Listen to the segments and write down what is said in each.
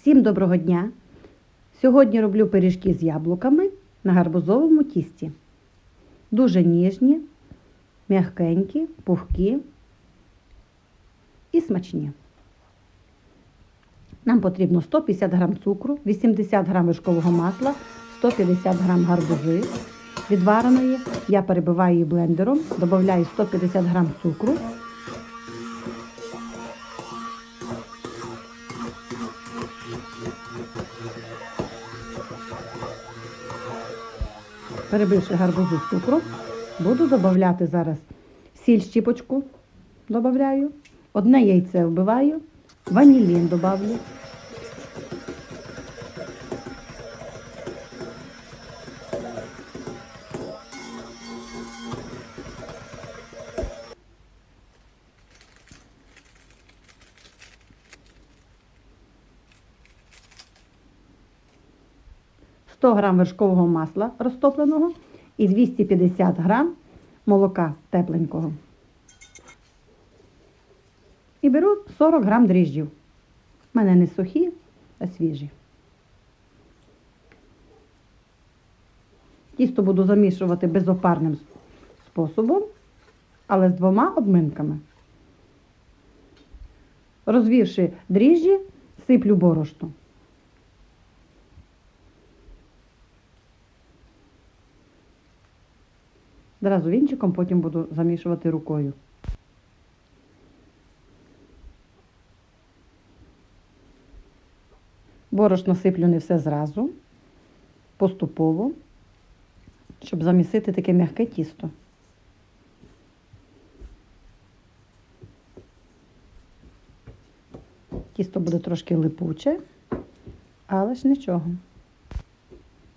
Всім доброго дня! Сьогодні роблю пиріжки з яблуками на гарбузовому тісті. Дуже ніжні, м'ягкенькі, пухкі і смачні. Нам потрібно 150 г цукру, 80 г вишкового масла, 150 г гарбузи відвареної. Я перебиваю її блендером, додаю 150 г цукру. Перебивши гарбузу з цукром, буду додавати зараз сіль щіпочку, додаю, одне яйце вбиваю, ванілін додавлю. «100 грам вершкового масла розтопленого і 250 грам молока тепленького. І беру 40 грам дріжджів. У мене не сухі, а свіжі. Тісто буду замішувати безопарним способом, але з двома обминками. Розвівши дріжджі, сиплю борошно. Зразу вінчиком, потім буду замішувати рукою. Борошно сиплю не все зразу, поступово, щоб замісити таке м'яке тісто. Тісто буде трошки липуче, але ж нічого.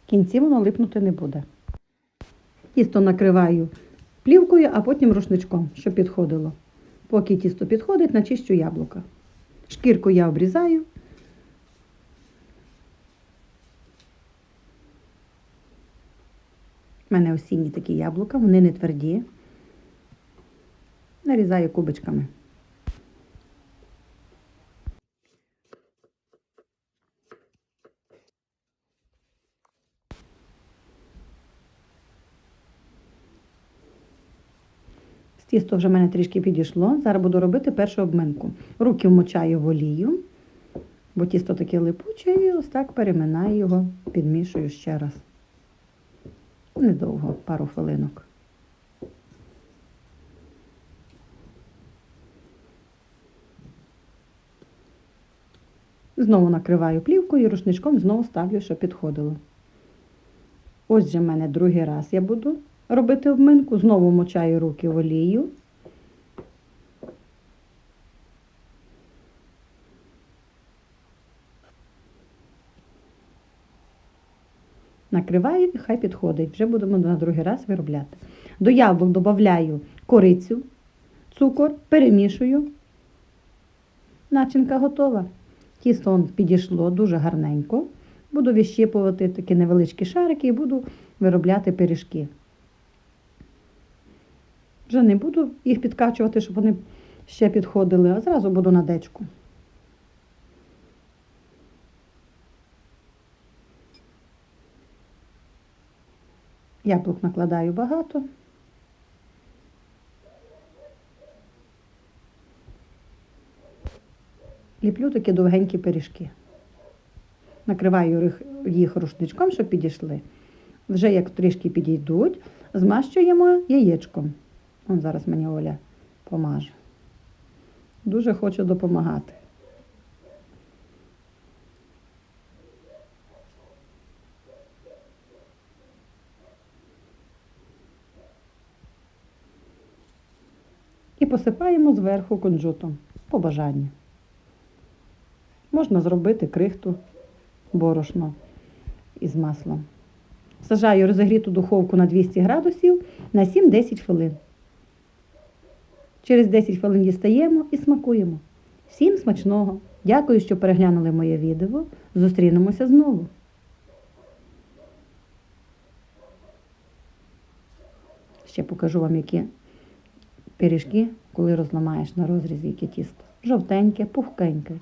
В кінці воно липнути не буде. Тісто накриваю плівкою, а потім рушничком, щоб підходило. Поки тісто підходить, начищу яблука. Шкірку я обрізаю. У мене осінні такі яблука, вони не тверді. Нарізаю кубочками. Тісто вже в мене трішки підійшло. Зараз буду робити першу обминку. Руки вмочаю в олію, бо тісто таке липуче, і ось так переминаю його, підмішую ще раз. Недовго, пару хвилинок. Знову накриваю плівкою і рушничком знову ставлю, щоб підходило. Ось же в мене другий раз я буду робити обминку, знову мочаю руки в олію. Накриваю і хай підходить. Вже будемо на другий раз виробляти. До яблук додаю корицю, цукор, перемішую. Начинка готова. Тісто підійшло дуже гарненько. Буду відщіпувати такі невеличкі шарики і буду виробляти пиріжки. Вже не буду їх підкачувати, щоб вони ще підходили, а зразу буду на дечку. Яблук накладаю багато. Ліплю такі довгенькі пиріжки. Накриваю їх рушничком, щоб підійшли. Вже як трішки підійдуть, змащуємо яєчком. Вон зараз мені Оля помаже. Дуже хочу допомагати. І посипаємо зверху кунжутом по бажанню. Можна зробити крихту борошно із маслом. Сажаю розігріту духовку на 200 градусів на 7-10 хвилин. Через 10 хвилин дістаємо і смакуємо. Всім смачного! Дякую, що переглянули моє відео. Зустрінемося знову. Ще покажу вам, які пиріжки, коли розламаєш на розрізі, яке тісто. Жовтеньке, пухкеньке.